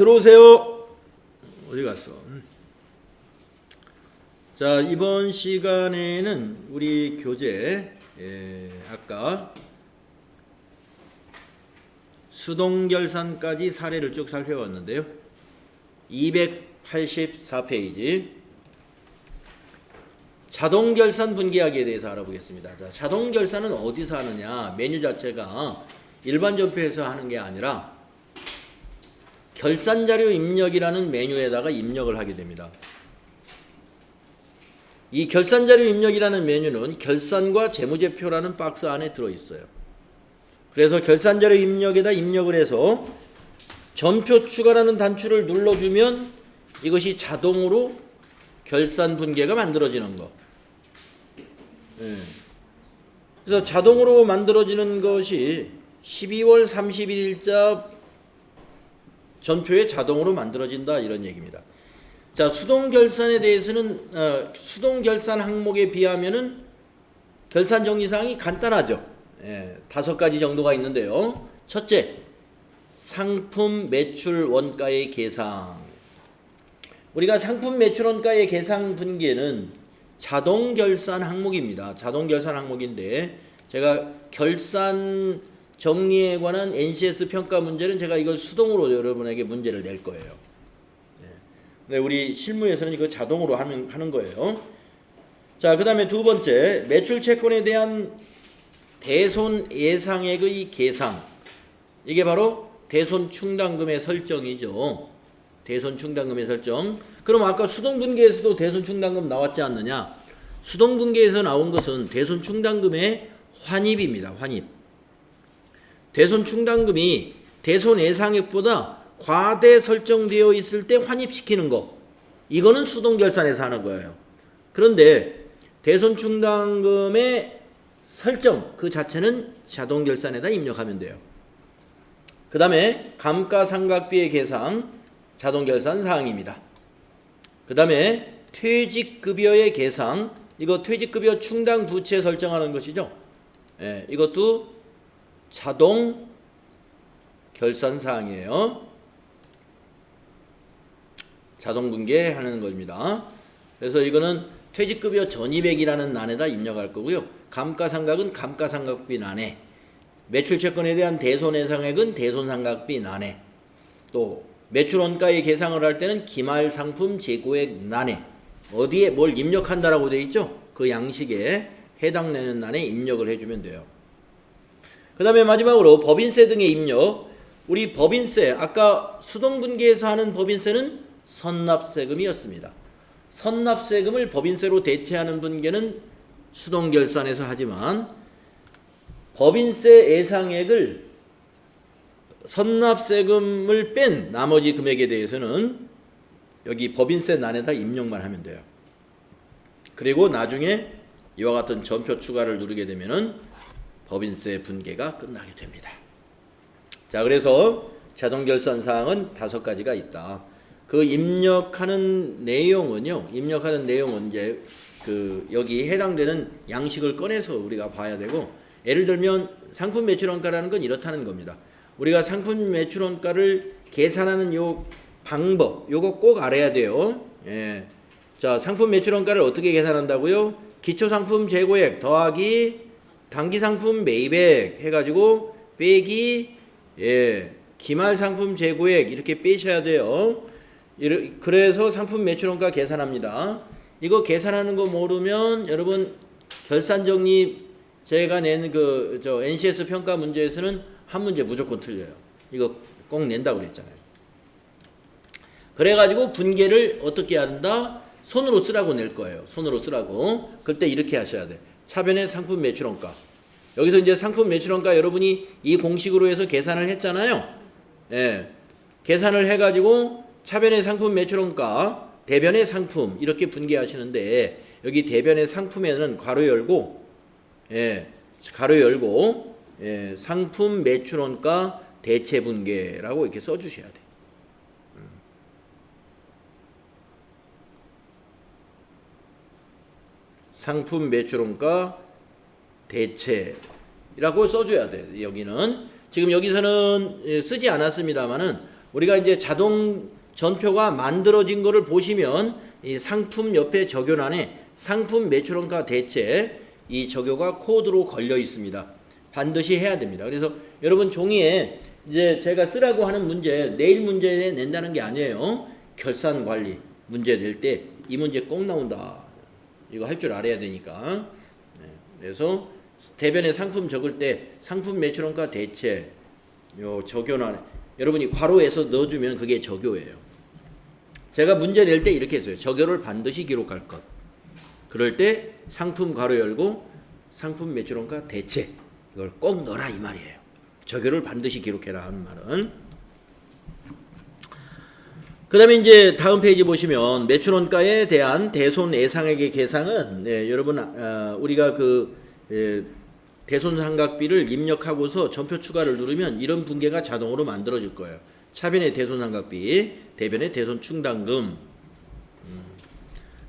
들어오세요. 어디 갔어? 자 이번 시간에는 우리 교재 예, 아까 수동결산까지 사례를 쭉 살펴봤는데요. 284페이지 자동결산 분기하기에 대해서 알아보겠습니다. 자, 자동결산은 어디서 하느냐? 메뉴 자체가 일반 전표에서 하는 게 아니라 결산 자료 입력이라는 메뉴에다가 입력을 하게 됩니다. 이 결산 자료 입력이라는 메뉴는 결산과 재무제표라는 박스 안에 들어 있어요. 그래서 결산 자료 입력에다 입력을 해서 전표 추가라는 단추를 눌러주면 이것이 자동으로 결산 분계가 만들어지는 거. 예. 그래서 자동으로 만들어지는 것이 12월 31일자 전표에 자동으로 만들어진다 이런 얘기입니다. 자 수동 결산에 대해서는 어, 수동 결산 항목에 비하면은 결산 정리 사항이 간단하죠. 예, 다섯 가지 정도가 있는데요. 첫째, 상품 매출 원가의 계상. 우리가 상품 매출 원가의 계상 분계는 자동 결산 항목입니다. 자동 결산 항목인데 제가 결산 정리에 관한 NCS 평가 문제는 제가 이걸 수동으로 여러분에게 문제를 낼 거예요. 예. 근데 우리 실무에서는 이거 자동으로 하는 하는 거예요. 자, 그 다음에 두 번째 매출 채권에 대한 대손 예상액의 계상. 이게 바로 대손 충당금의 설정이죠. 대손 충당금의 설정. 그럼 아까 수동 분계에서도 대손 충당금 나왔지 않느냐? 수동 분계에서 나온 것은 대손 충당금의 환입입니다. 환입. 대손 충당금이 대손 예상액보다 과대 설정되어 있을 때 환입시키는 거. 이거는 수동 결산에서 하는 거예요. 그런데 대손 충당금의 설정 그 자체는 자동 결산에다 입력하면 돼요. 그 다음에 감가상각비의 계상 자동 결산 사항입니다. 그 다음에 퇴직급여의 계상 이거 퇴직급여 충당 부채 설정하는 것이죠. 예, 이것도 자동 결산 사항이에요. 자동 분계하는 겁니다. 그래서 이거는 퇴직급여 전입액이라는 란에다 입력할 거고요. 감가상각은 감가상각비 란에, 매출채권에 대한 대손해상액은 대손상각비 란에, 또 매출원가의 계상을 할 때는 기말 상품 재고액 란에 어디에 뭘 입력한다라고 되어 있죠? 그 양식에 해당되는 란에 입력을 해주면 돼요. 그 다음에 마지막으로 법인세 등의 입력. 우리 법인세, 아까 수동분계에서 하는 법인세는 선납세금이었습니다. 선납세금을 법인세로 대체하는 분계는 수동결산에서 하지만 법인세 예상액을 선납세금을 뺀 나머지 금액에 대해서는 여기 법인세 난에다 입력만 하면 돼요. 그리고 나중에 이와 같은 전표 추가를 누르게 되면은 법인세 분계가 끝나게 됩니다. 자, 그래서 자동 결산 사항은 다섯 가지가 있다. 그 입력하는 내용은요. 입력하는 내용은 이제 그 여기 해당되는 양식을 꺼내서 우리가 봐야 되고 예를 들면 상품 매출원가라는 건 이렇다는 겁니다. 우리가 상품 매출원가를 계산하는 요 방법 요거 꼭 알아야 돼요. 예. 자, 상품 매출원가를 어떻게 계산한다고요? 기초 상품 재고액 더하기 단기 상품 매입액 해가지고 빼기 예 기말 상품 재고액 이렇게 빼셔야 돼요. 그래서 상품 매출원가 계산합니다. 이거 계산하는 거 모르면 여러분 결산 정리 제가 낸 그 저 NCS 평가 문제에서는 한 문제 무조건 틀려요. 이거 꼭 낸다고 그랬잖아요. 그래가지고 분계를 어떻게 한다? 손으로 쓰라고 낼 거예요. 손으로 쓰라고. 그때 이렇게 하셔야 돼. 차변의 상품 매출원가. 여기서 이제 상품 매출원가 여러분이 이 공식으로 해서 계산을 했잖아요. 예. 계산을 해가지고 차변의 상품 매출원가, 대변의 상품 이렇게 분계하시는데 여기 대변의 상품에는 괄호 열고, 예, 괄호 열고, 예, 상품 매출원가 대체 분계라고 이렇게 써주셔야 돼. 상품 매출원가 대체라고 써줘야 돼. 여기는 지금 여기서는 예, 쓰지 않았습니다만은 우리가 이제 자동 전표가 만들어진 거를 보시면 이 상품 옆에 적용란에 상품 매출원가 대체 이 적용가 코드로 걸려 있습니다. 반드시 해야 됩니다. 그래서 여러분 종이에 이제 제가 쓰라고 하는 문제 내일 문제 낸다는 게 아니에요. 결산 관리 문제 낼 때 이 문제 꼭 나온다. 이거 할 줄 알아야 되니까. 네, 그래서 대변에 상품 적을 때 상품 매출원가 대체 요 적용안 여러분이 괄호에서 넣어주면 그게 적용이에요. 제가 문제 낼 때 이렇게 했어요. 적용을 반드시 기록할 것. 그럴 때 상품 괄호 열고 상품 매출원가 대체 이걸 꼭 넣어라 이 말이에요. 적용을 반드시 기록해라 하는 말은. 그 다음에 이제 다음 페이지 보시면 매출원가에 대한 대손 예상액의 계상은 네, 여러분 아, 우리가 그 예, 대손 삼각비를 입력하고서 전표 추가를 누르면 이런 분계가 자동으로 만들어질 거예요. 차변의 대손 삼각비, 대변의 대손 충당금.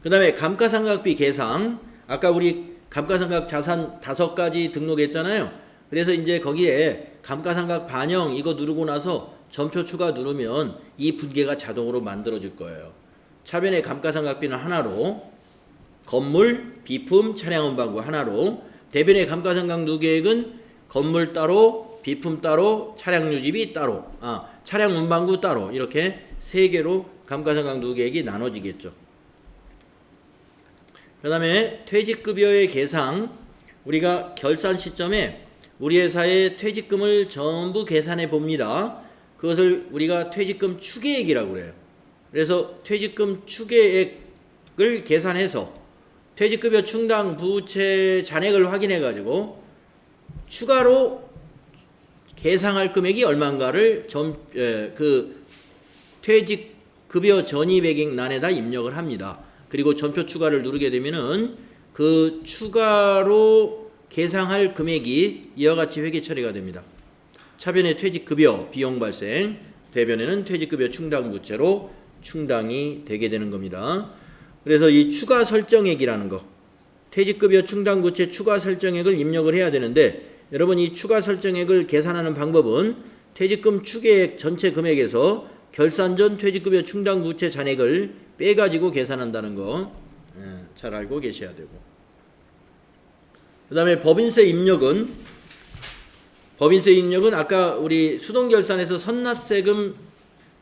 그다음에 감가상각비 계상. 아까 우리 감가상각 자산 다섯 가지 등록했잖아요. 그래서 이제 거기에 감가상각 반영 이거 누르고 나서 전표 추가 누르면 이 분계가 자동으로 만들어질 거예요. 차변의 감가상각비는 하나로 건물, 비품, 차량 운반구 하나로 대변의 감가상각 누계액은 건물 따로, 비품 따로, 차량 유지비 따로, 아 차량 운반구 따로 이렇게 세 개로 감가상각 누계액이 나눠지겠죠. 그 다음에 퇴직급여의 계상 우리가 결산 시점에 우리 회사의 퇴직금을 전부 계산해 봅니다. 그것을 우리가 퇴직금 추계액이라고 그래요. 그래서 퇴직금 추계액을 계산해서 퇴직급여 충당 부채 잔액을 확인해 가지고 추가로 계상할 금액이 얼마인가를 점, 에, 그 퇴직 급여 전입액란에다 입력을 합니다. 그리고 전표 추가를 누르게 되면은 그 추가로 계상할 금액이 이와 같이 회계 처리가 됩니다. 차변의 퇴직급여 비용 발생, 대변에는 퇴직급여 충당 부채로 충당이 되게 되는 겁니다. 그래서 이 추가 설정액이라는 거, 퇴직급여 충당 부채 추가 설정액을 입력을 해야 되는데 여러분 이 추가 설정액을 계산하는 방법은 퇴직금 추계액 전체 금액에서 결산 전 퇴직급여 충당 부채 잔액을 빼가지고 계산한다는 거 잘 알고 계셔야 되고 그 다음에 법인세 입력은 법인세 입력은 아까 우리 수동 결산에서 선납세금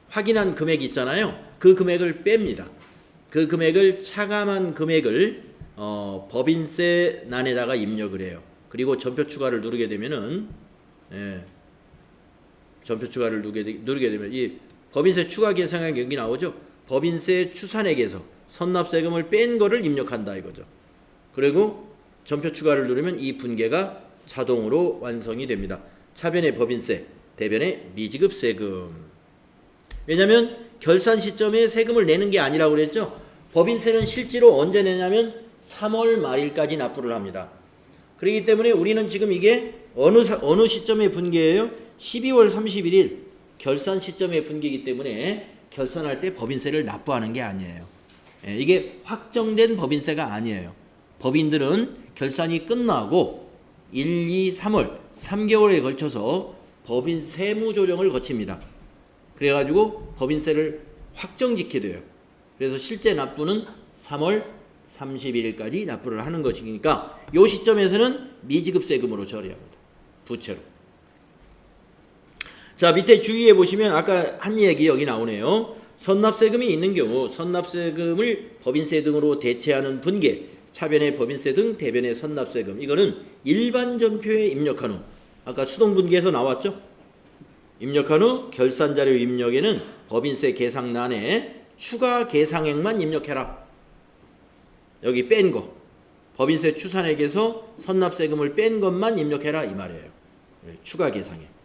확인한 금액 있잖아요. 그 금액을 뺍니다. 그 금액을 차감한 금액을 어, 법인세 난에다가 입력을 해요. 그리고 전표 추가를 누르게 되면은 예, 전표 추가를 누르게, 되- 누르게 되면 이 법인세 추가 계상액 여기 나오죠. 법인세 추산액에서 선납세금을 뺀 거를 입력한다 이거죠. 그리고 전표 추가를 누르면 이 분계가 자동으로 완성이 됩니다. 차변의 법인세, 대변의 미지급 세금. 왜냐하면 결산 시점에 세금을 내는 게 아니라고 그랬죠. 법인세는 실제로 언제 내냐면 3월 말일까지 납부를 합니다. 그렇기 때문에 우리는 지금 이게 어느 사- 어느 시점의 분계예요? 12월 31일 결산 시점의 분계이기 때문에 결산할 때 법인세를 납부하는 게 아니에요. 예, 이게 확정된 법인세가 아니에요. 법인들은 결산이 끝나고 1, 2, 3월 3개월에 걸쳐서 법인 세무 조정을 거칩니다. 그래가지고 법인세를 확정짓게 돼요. 그래서 실제 납부는 3월 31일까지 납부를 하는 것이니까 이 시점에서는 미지급 세금으로 처리합니다. 부채로. 자 밑에 주의해 보시면 아까 한 얘기 여기 나오네요. 선납세금이 있는 경우 선납세금을 법인세 등으로 대체하는 분계, 차변의 법인세 등 대변의 선납세금 이거는 일반 전표에 입력한 후 아까 수동분계에서 나왔죠? 입력한 후 결산 자료 입력에는 법인세 계상란에 추가 계상액만 입력해라. 여기 뺀 거. 법인세 추산액에서 선납세금을 뺀 것만 입력해라 이 말이에요. 예, 추가 계상액.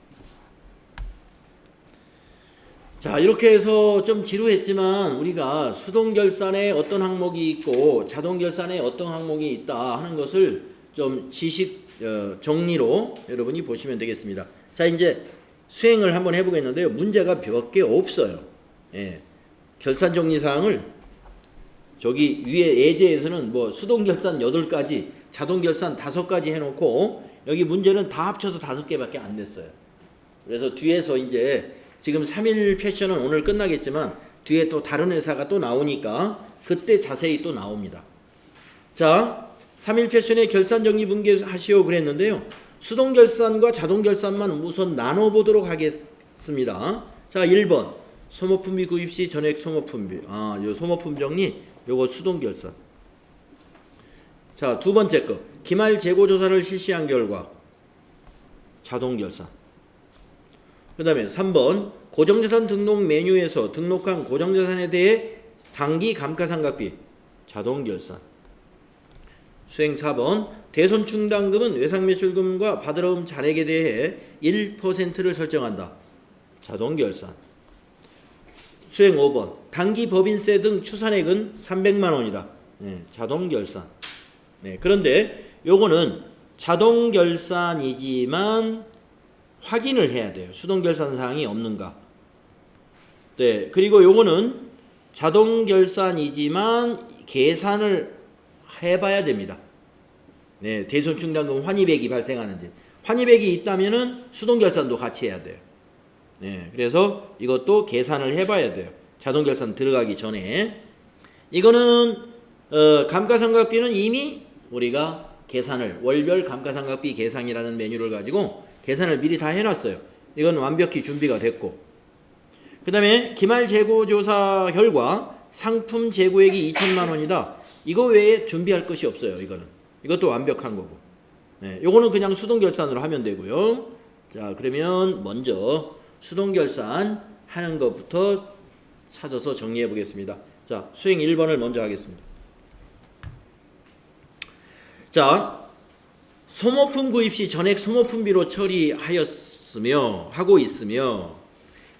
자 이렇게 해서 좀 지루했지만 우리가 수동 결산에 어떤 항목이 있고 자동 결산에 어떤 항목이 있다 하는 것을 좀 지식 어, 정리로 여러분이 보시면 되겠습니다. 자 이제 수행을 한번 해보겠는데요. 문제가 몇 개 없어요. 예. 결산 정리 사항을 저기 위에 예제에서는 뭐 수동 결산 8가지, 자동 결산 5가지 해놓고 여기 문제는 다 합쳐서 5개밖에 안 냈어요. 그래서 뒤에서 이제 지금 3일 패션은 오늘 끝나겠지만 뒤에 또 다른 회사가 또 나오니까 그때 자세히 또 나옵니다. 자, 3일 패션의 결산 정리 분계 하시오 그랬는데요. 수동 결산과 자동 결산만 우선 나눠 보도록 하겠습니다. 자, 1번. 소모품비 구입 시 전액 소모품비. 아, 요 소모품 정리 요거 수동 결산. 자, 두 번째 거. 기말 재고 조사를 실시한 결과 자동 결산. 그 다음에 3번 고정자산 등록 메뉴에서 등록한 고정자산에 대해 단기 감가상각비 자동 결산. 수행 4번 대손 충당금은 외상 매출금과 받으러온 잔액에 대해 1%를 설정한다. 자동 결산. 수행 5번 단기 법인세 등 추산액은 300만 원이다. 네, 자동 결산. 네, 그런데 요거는 자동 결산이지만 확인을 해야 돼요. 수동 결산 사항이 없는가. 네, 그리고 요거는 자동 결산이지만 계산을 해 봐야 됩니다. 네, 대손 충당금 환입액이 발생하는지 환입액이 있다면은 수동 결산도 같이 해야 돼요. 네, 그래서 이것도 계산을 해 봐야 돼요. 자동 결산 들어가기 전에 이거는 어, 감가상각비는 이미 우리가 계산을 월별 감가상각비 계산이라는 메뉴를 가지고 계산을 미리 다 해놨어요. 이건 완벽히 준비가 됐고 그 다음에 기말 재고 조사 결과 상품 재고액이 2천만 원이다. 이거 외에 준비할 것이 없어요. 이거는 이것도 완벽한 거고. 네, 요거는 그냥 수동 결산으로 하면 되고요. 자, 그러면 먼저 수동 결산 하는 것부터 찾아서 정리해 보겠습니다. 자, 수행 1번을 먼저 하겠습니다. 자, 소모품 구입 시 전액 소모품비로 처리하였으며 하고 있으며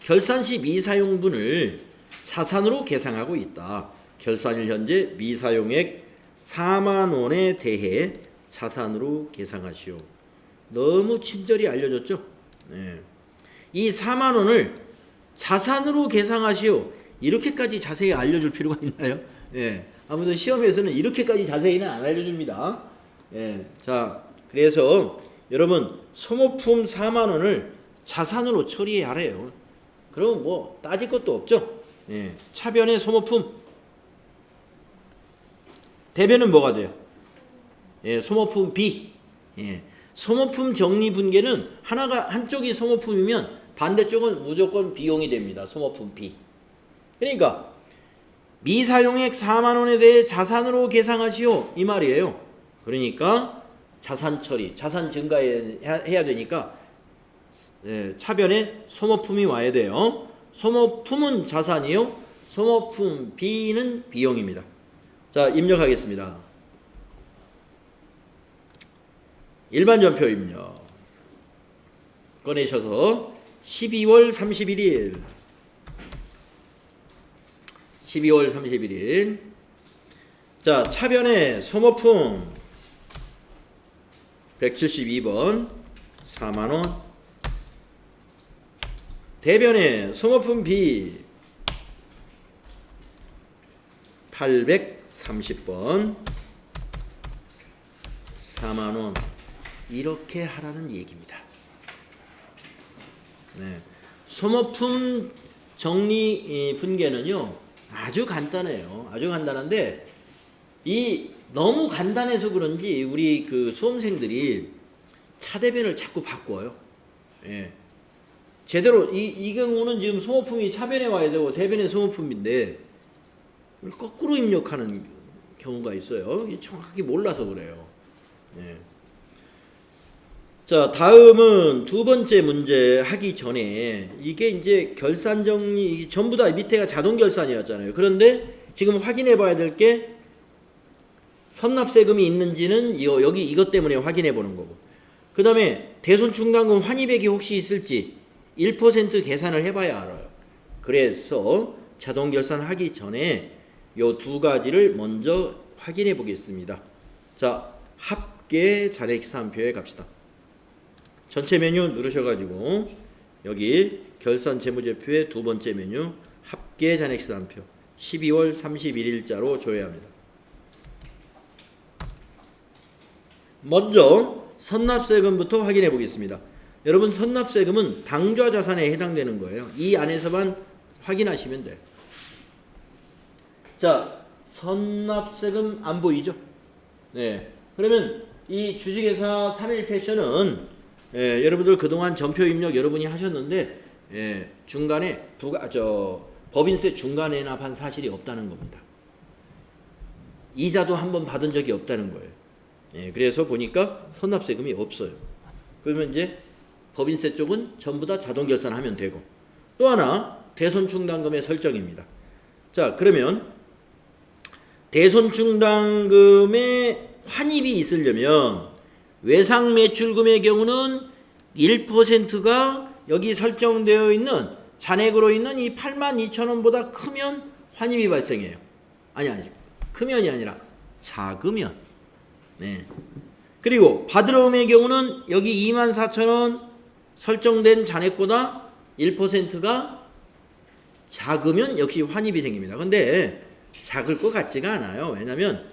결산 시 미사용분을 자산으로 계상하고 있다. 결산일 현재 미사용액 4만 원에 대해 자산으로 계상하시오. 너무 친절히 알려줬죠? 네. 이 4만 원을 자산으로 계상하시오. 이렇게까지 자세히 알려줄 필요가 있나요? 예. 아무튼 시험에서는 이렇게까지 자세히는 안 알려줍니다. 예. 자, 그래서 여러분 소모품 4만 원을 자산으로 처리해야 하래요. 그럼 뭐 따질 것도 없죠. 예. 차변의 소모품 대변은 뭐가 돼요? 예, 소모품 B. 예. 소모품 정리 분계는 하나가 한쪽이 소모품이면 반대쪽은 무조건 비용이 됩니다. 소모품 B. 그러니까 미사용액 4만 원에 대해 자산으로 계상하시오 이 말이에요. 그러니까 자산 처리, 자산 증가해야 되니까 예, 차변에 소모품이 와야 돼요. 소모품은 자산이요. 소모품 B는 비용입니다. 자, 입력하겠습니다. 일반 전표 입력. 꺼내셔서 12월 31일 12월 31일 자, 차변에 소모품 172번 4만 원 대변에 소모품 B 830번 4만 원 이렇게 하라는 얘기입니다. 네. 소모품 정리 분계는요 아주 간단해요. 아주 간단한데 이 너무 간단해서 그런지 우리 그 수험생들이 차대변을 자꾸 바꿔요. 예. 제대로 이, 이 경우는 지금 소모품이 차변에 와야 되고 대변에 소모품인데 거꾸로 입력하는 경우가 있어요. 정확하게 몰라서 그래요. 예. 자, 다음은 두 번째 문제 하기 전에 이게 이제 결산 정리 전부 다 밑에가 자동 결산이었잖아요. 그런데 지금 확인해 봐야 될게 선납세금이 있는지는 이거 여기 이것 때문에 확인해 보는 거고. 그 다음에 대손 충당금 환입액이 혹시 있을지 1% 계산을 해 봐야 알아요. 그래서 자동 결산하기 전에 요 두 가지를 먼저 확인해 보겠습니다. 자, 합계 잔액 계산표에 갑시다. 전체 메뉴 누르셔가지고 여기 결산 재무제표의 두 번째 메뉴 합계 잔액 계산표 12월 31일자로 조회합니다. 먼저 선납세금부터 확인해 보겠습니다. 여러분 선납세금은 당좌 자산에 해당되는 거예요. 이 안에서만 확인하시면 돼요. 자, 선납세금 안 보이죠? 네. 그러면 이 주식회사 3일 패션은 예, 여러분들 그동안 전표 입력 여러분이 하셨는데 예, 중간에 부가 저 법인세 중간에 납한 사실이 없다는 겁니다. 이자도 한 번 받은 적이 없다는 거예요. 예, 그래서 보니까 선납세금이 없어요. 그러면 이제 법인세 쪽은 전부 다 자동 결산하면 되고 또 하나 대손 충당금의 설정입니다. 자, 그러면 대손 충당금에 환입이 있으려면 외상 매출금의 경우는 1%가 여기 설정되어 있는 잔액으로 있는 이 8만 2천 원보다 크면 환입이 발생해요. 아니 아니 크면이 아니라 작으면 네. 그리고 받으러움의 경우는 여기 2만 4천 원 설정된 잔액보다 1%가 작으면 역시 환입이 생깁니다. 근데 작을 것 같지가 않아요. 왜냐하면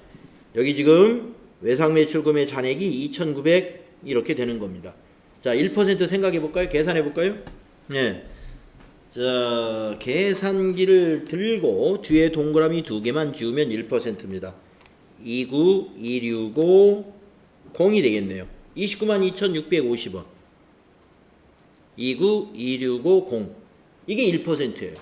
여기 지금 외상 매출금의 잔액이 2,900 이렇게 되는 겁니다. 자, 1% 생각해 볼까요? 계산해 볼까요? 네. 자, 계산기를 들고 뒤에 동그라미 두 개만 지우면 1%입니다. 29, 265, 0이 되겠네요. 29만 2,650원. 29, 265, 0. 이게 1%예요.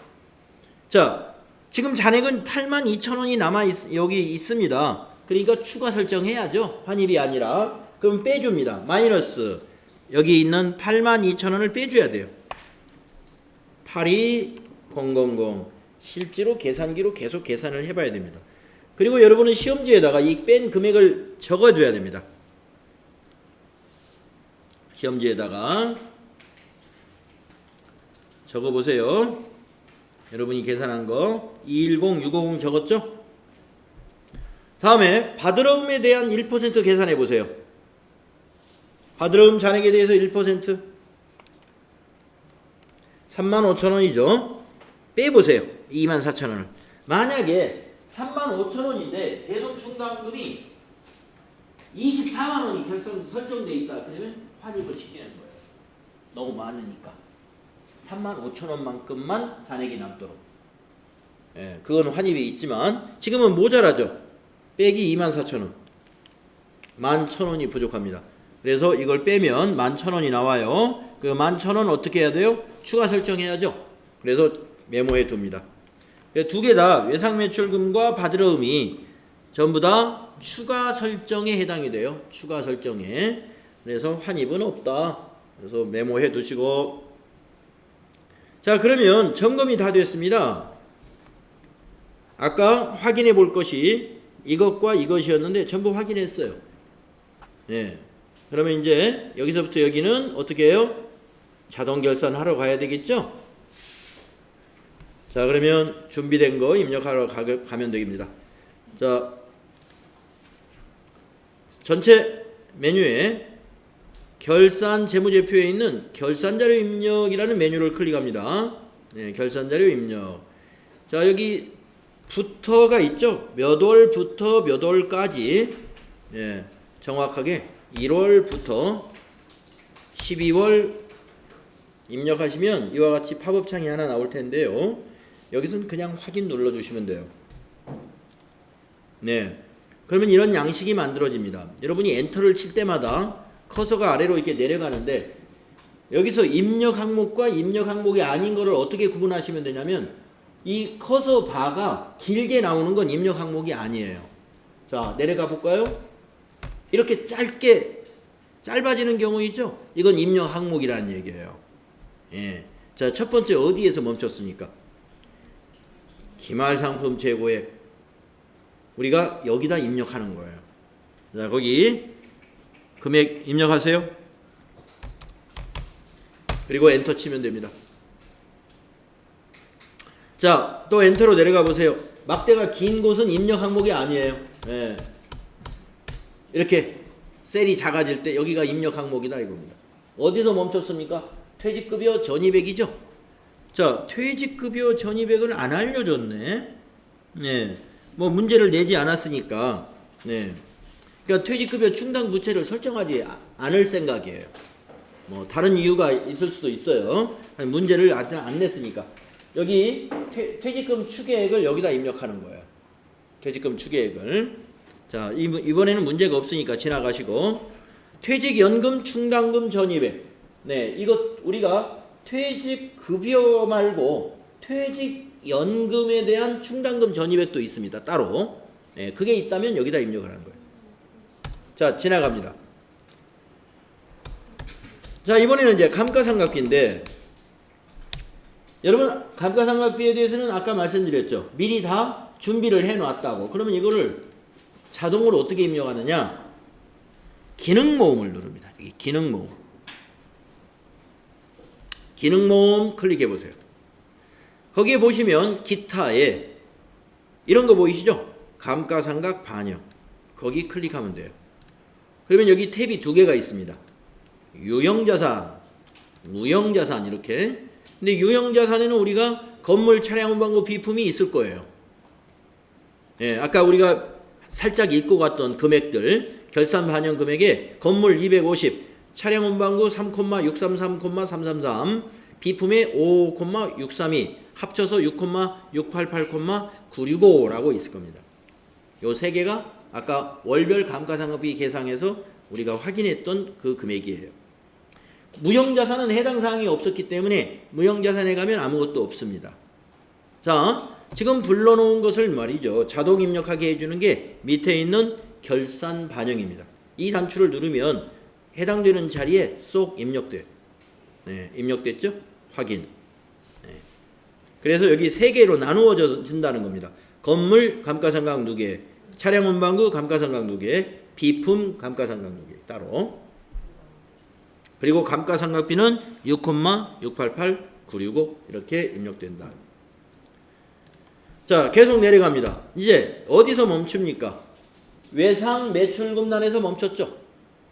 자, 지금 잔액은 8만 2천 원이 남아 있, 여기 있습니다. 그러니까 추가 설정해야죠. 환입이 아니라. 그럼 빼줍니다. 마이너스. 여기 있는 8만 2천 원을 빼줘야 돼요. 82000 실제로 계산기로 계속 계산을 해봐야 됩니다. 그리고 여러분은 시험지에다가 이 뺀 금액을 적어줘야 됩니다. 시험지에다가 적어보세요. 여러분이 계산한 거 210, 650 적었죠? 다음에 받으러움에 대한 1% 계산해 보세요. 받으러움 잔액에 대해서 1% 3만 5천 원이죠. 빼보세요. 2만 4천 원을. 만약에 3만 5천 원인데 대손 충당금이 24만 원이 결정 설정돼 있다. 그러면 환입을 시키는 거예요. 너무 많으니까. 3만 5천 원만큼만 잔액이 남도록. 예, 그건 환입이 있지만 지금은 모자라죠. 빼기 2만 4천 원. 1만 1천 원이 부족합니다. 그래서 이걸 빼면 1만 1천 원이 나와요. 그 1만 1천 원 어떻게 해야 돼요? 추가 설정해야죠. 그래서 메모해 둡니다. 두 개 다 외상 매출금과 받으러움이 전부 다 추가 설정에 해당이 돼요. 추가 설정에. 그래서 환입은 없다. 그래서 메모해 두시고 자, 그러면 점검이 다 됐습니다. 아까 확인해 볼 것이 이것과 이것이었는데 전부 확인했어요. 예. 그러면 이제 여기서부터 여기는 어떻게 해요? 자동 결산하러 가야 되겠죠? 자, 그러면 준비된 거 입력하러 가, 가면 되겠습니다. 자, 전체 메뉴에 결산 재무제표에 있는 결산 자료 입력이라는 메뉴를 클릭합니다. 네, 결산 자료 입력. 자, 여기 부터가 있죠. 몇 월부터 몇 월까지 예, 정확하게 1월부터 12월 입력하시면 이와 같이 팝업 창이 하나 나올 텐데요. 여기서는 그냥 확인 눌러 주시면 돼요. 네. 그러면 이런 양식이 만들어집니다. 여러분이 엔터를 칠 때마다 커서가 아래로 이렇게 내려가는데 여기서 입력 항목과 입력 항목이 아닌 거를 어떻게 구분하시면 되냐면 이 커서 바가 길게 나오는 건 입력 항목이 아니에요. 자, 내려가 볼까요? 이렇게 짧게 짧아지는 경우 있죠? 이건 입력 항목이라는 얘기예요. 예. 자, 첫 번째 어디에서 멈췄습니까? 기말 상품 재고액. 우리가 여기다 입력하는 거예요. 자, 거기 금액 입력하세요. 그리고 엔터 치면 됩니다. 자, 또 엔터로 내려가 보세요. 막대가 긴 곳은 입력 항목이 아니에요. 예. 이렇게 셀이 작아질 때 여기가 입력 항목이다 이겁니다. 어디서 멈췄습니까? 퇴직급여 전입액이죠. 자, 퇴직급여 전입액을 안 알려줬네. 네, 뭐 문제를 내지 않았으니까. 네, 그러니까 퇴직급여 충당 부채를 설정하지 않을 생각이에요. 뭐 다른 이유가 있을 수도 있어요. 문제를 안 냈으니까 여기 퇴, 퇴직금 추계액을 여기다 입력하는 거예요. 퇴직금 추계액을 자 이- 이번에는 문제가 없으니까 지나가시고 퇴직연금 충당금 전입액 네 이것 우리가 퇴직 급여 말고 퇴직 연금에 대한 충당금 전입액도 있습니다. 따로. 네, 그게 있다면 여기다 입력을 하는 거예요. 자 지나갑니다. 자 이번에는 이제 감가상각비인데 여러분 감가상각비에 대해서는 아까 말씀드렸죠. 미리 다 준비를 해 놨다고. 그러면 이거를 자동으로 어떻게 입력하느냐? 기능 모음을 누릅니다. 이 기능 모음 기능 모음 클릭해 보세요. 거기에 보시면 기타에 이런 거 보이시죠? 감가상각 반영 거기 클릭하면 돼요. 그러면 여기 탭이 두 개가 있습니다. 유형자산, 무형자산 이렇게. 근데 유형자산에는 우리가 건물, 차량, 운반고, 비품이 있을 거예요. 예, 아까 우리가 살짝 읽고 갔던 금액들 결산 반영 금액에 건물 250, 차량 운반구 3,633,333, 비품에 5,632, 합쳐서 6,688,965라고 있을 겁니다. 요 세 개가 아까 월별 감가상각비 계상에서 우리가 확인했던 그 금액이에요. 무형자산은 해당 사항이 없었기 때문에 무형자산에 가면 아무것도 없습니다. 자, 지금 불러놓은 것을 말이죠. 자동 입력하게 해주는 게 밑에 있는 결산 반영입니다. 이 단추를 누르면 해당되는 자리에 쏙 입력돼요. 네, 입력됐죠? 확인. 네. 그래서 여기 세 개로 나누어진다는 겁니다. 건물 감가상각 누계, 차량 운반구 감가상각 누계, 비품 감가상각 누계 따로. 그리고 감가상각비는 6,688,965 이렇게 입력된다. 자, 계속 내려갑니다. 이제 어디서 멈춥니까? 외상 매출금란에서 멈췄죠.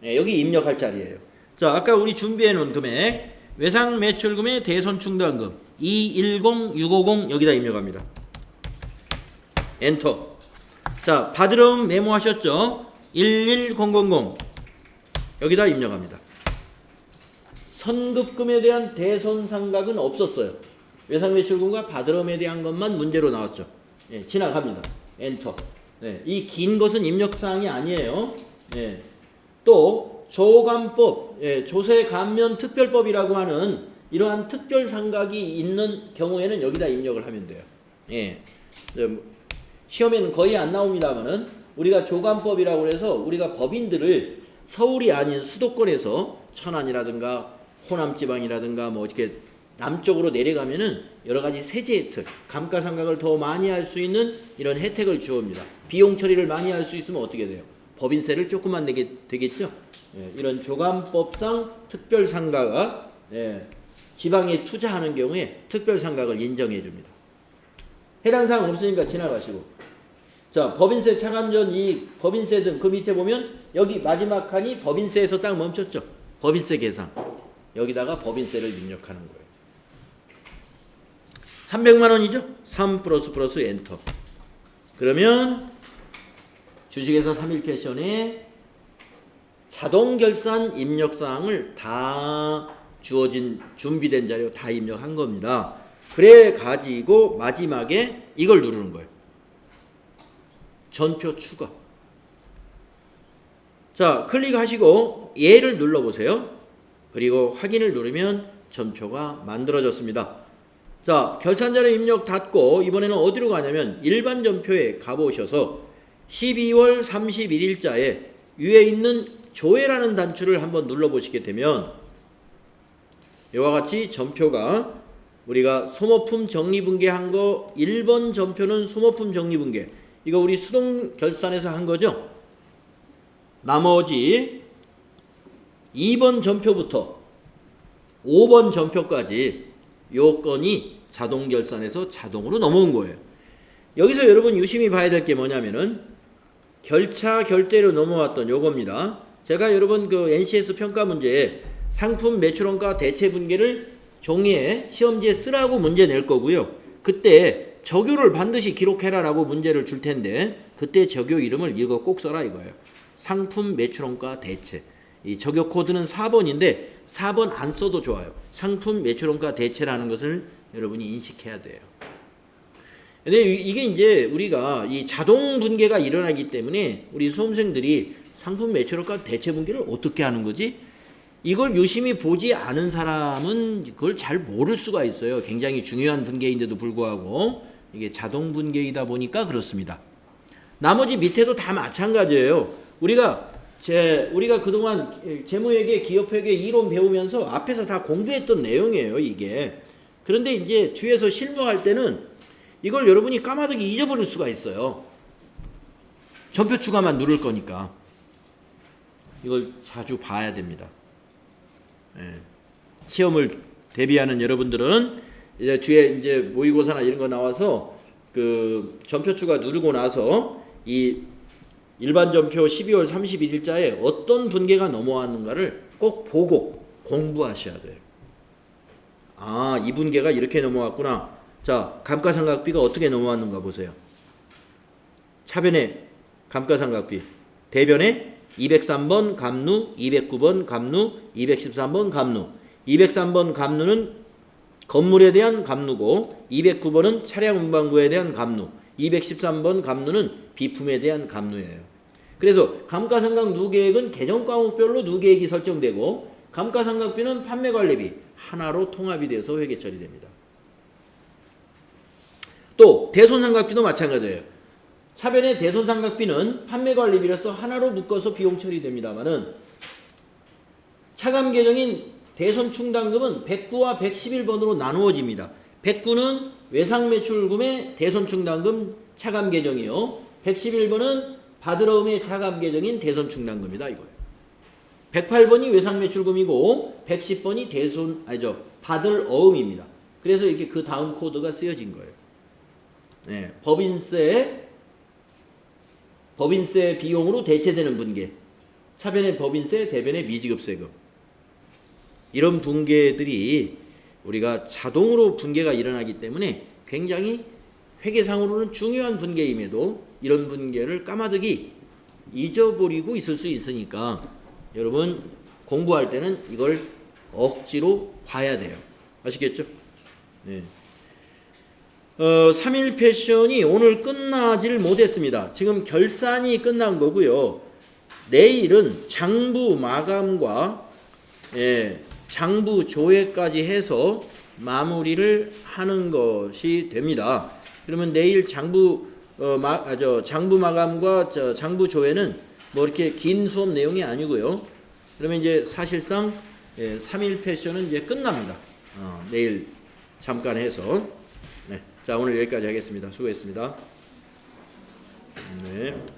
네, 여기 입력할 자리예요. 자, 아까 우리 준비해 놓은 금액 외상 매출금의 대손 충당금 210650 여기다 입력합니다. 엔터. 자, 받으름 메모하셨죠? 11000 여기다 입력합니다. 선급금에 대한 대손상각은 없었어요. 외상 매출금과 받으름에 대한 것만 문제로 나왔죠. 예, 지나갑니다. 엔터. 네, 이 긴 것은 입력 사항이 아니에요. 예, 또 조감법, 예, 조세감면 특별법이라고 하는 이러한 특별 상각이 있는 경우에는 여기다 입력을 하면 돼요. 예, 예, 시험에는 거의 안 나옵니다만은 우리가 조감법이라고 해서 우리가 법인들을 서울이 아닌 수도권에서 천안이라든가 호남 지방이라든가 뭐 이렇게 남쪽으로 내려가면은 여러 가지 세제 혜택, 감가상각을 더 많이 할 수 있는 이런 혜택을 주옵니다. 비용 처리를 많이 할 수 있으면 어떻게 돼요? 법인세를 조금만 내게 되겠죠. 예, 이런 조감법상 특별상가가 예, 지방에 투자하는 경우에 특별상각을 인정해 줍니다. 해당 사항 없으니까 지나가시고. 자, 법인세 차감전 이 법인세 등 그 밑에 보면 여기 마지막 칸이 법인세에서 딱 멈췄죠. 법인세 계산. 여기다가 법인세를 입력하는 거예요. 300만 원이죠? 3 플러스 플러스 엔터. 그러면 주식회사 3일 패션에 자동 결산 입력 사항을 다 주어진 준비된 자료 다 입력한 겁니다. 그래 가지고 마지막에 이걸 누르는 거예요. 전표 추가. 자, 클릭하시고 얘를 눌러 보세요. 그리고 확인을 누르면 전표가 만들어졌습니다. 자, 결산 자료 입력 닫고 이번에는 어디로 가냐면 일반 전표에 가보셔서 12월 31일자에 위에 있는 조회라는 단추를 한번 눌러보시게 되면 이와 같이 전표가 우리가 소모품 정리분계한 거 1번 전표는 소모품 정리분계 이거 우리 수동 결산에서 한 거죠. 나머지 2번 전표부터 5번 전표까지 요건이 자동 결산에서 자동으로 넘어온 거예요. 여기서 여러분 유심히 봐야 될 게 뭐냐면은 결차 결대로 넘어왔던 요겁니다. 제가 여러분 그 NCS 평가 문제에 상품 매출원가 대체 분계를 종이에 시험지에 쓰라고 문제 낼 거고요. 그때 적요를 반드시 기록해라라고 문제를 줄 텐데 그때 적요 이름을 이거 꼭 써라 이거예요. 상품 매출원가 대체. 이 저격 코드는 4번인데 4번 안 써도 좋아요. 상품 매출원가 대체라는 것을 여러분이 인식해야 돼요. 근데 이- 이게 이제 우리가 이 자동 분계가 일어나기 때문에 우리 수험생들이 상품 매출원가 대체 분계를 어떻게 하는 거지? 이걸 유심히 보지 않은 사람은 그걸 잘 모를 수가 있어요. 굉장히 중요한 분계인데도 불구하고 이게 자동 분계이다 보니까 그렇습니다. 나머지 밑에도 다 마찬가지예요. 우리가 제 우리가 그동안 재무회계, 기업회계 이론 배우면서 앞에서 다 공부했던 내용이에요, 이게. 그런데 이제 뒤에서 실무할 때는 이걸 여러분이 까마득히 잊어버릴 수가 있어요. 전표 추가만 누를 거니까. 이걸 자주 봐야 됩니다. 예. 시험을 대비하는 여러분들은 이제 뒤에 이제 모의고사나 이런 거 나와서 그 전표 추가 누르고 나서 이 일반 전표 12월 31일자에 어떤 분계가 넘어왔는가를 꼭 보고 공부하셔야 돼요. 아, 이 분계가 이렇게 넘어왔구나. 자, 감가상각비가 어떻게 넘어왔는가 보세요. 차변에 감가상각비, 대변에 203번 감루, 209번 감루, 213번 감루. 203번 감루는 건물에 대한 감루고 209번은 차량 운반구에 대한 감루, 213번 감루는 비품에 대한 감루예요. 그래서 감가상각 누계액은 계정 과목별로 누계액이 설정되고 감가상각비는 판매 관리비 하나로 통합이 돼서 회계 처리됩니다. 또 대손 상각비도 마찬가지예요. 차변의 대손 상각비는 판매 관리비로서 하나로 묶어서 비용 처리됩니다만은 차감 계정인 대손 충당금은 109와 111번으로 나누어집니다. 109는 외상 매출금의 대손 충당금 차감 계정이요. 111번은 받으러움의 차감 계정인 대손 충당금이다 이거예요. 108번이 외상 매출금이고 110번이 대손 아니죠 받을 어음입니다. 그래서 이렇게 그 다음 코드가 쓰여진 거예요. 네, 법인세 법인세 비용으로 대체되는 분계. 차변의 법인세, 대변의 미지급세금. 이런 분계들이 우리가 자동으로 분계가 일어나기 때문에 굉장히 회계상으로는 중요한 분계임에도 이런 분계를 까마득이 잊어버리고 있을 수 있으니까 여러분 공부할 때는 이걸 억지로 봐야 돼요. 아시겠죠? 네. 어, 3일 패션이 오늘 끝나질 못했습니다. 지금 결산이 끝난 거고요. 내일은 장부 마감과 예, 장부 조회까지 해서 마무리를 하는 것이 됩니다. 그러면 내일 장부 어, 마, 아, 저 장부 마감과 저 장부 조회는 뭐 이렇게 긴 수업 내용이 아니고요. 그러면 이제 사실상 예, 3일 패션은 이제 끝납니다. 어, 내일 잠깐 해서 네. 자 오늘 여기까지 하겠습니다. 수고했습니다. 네.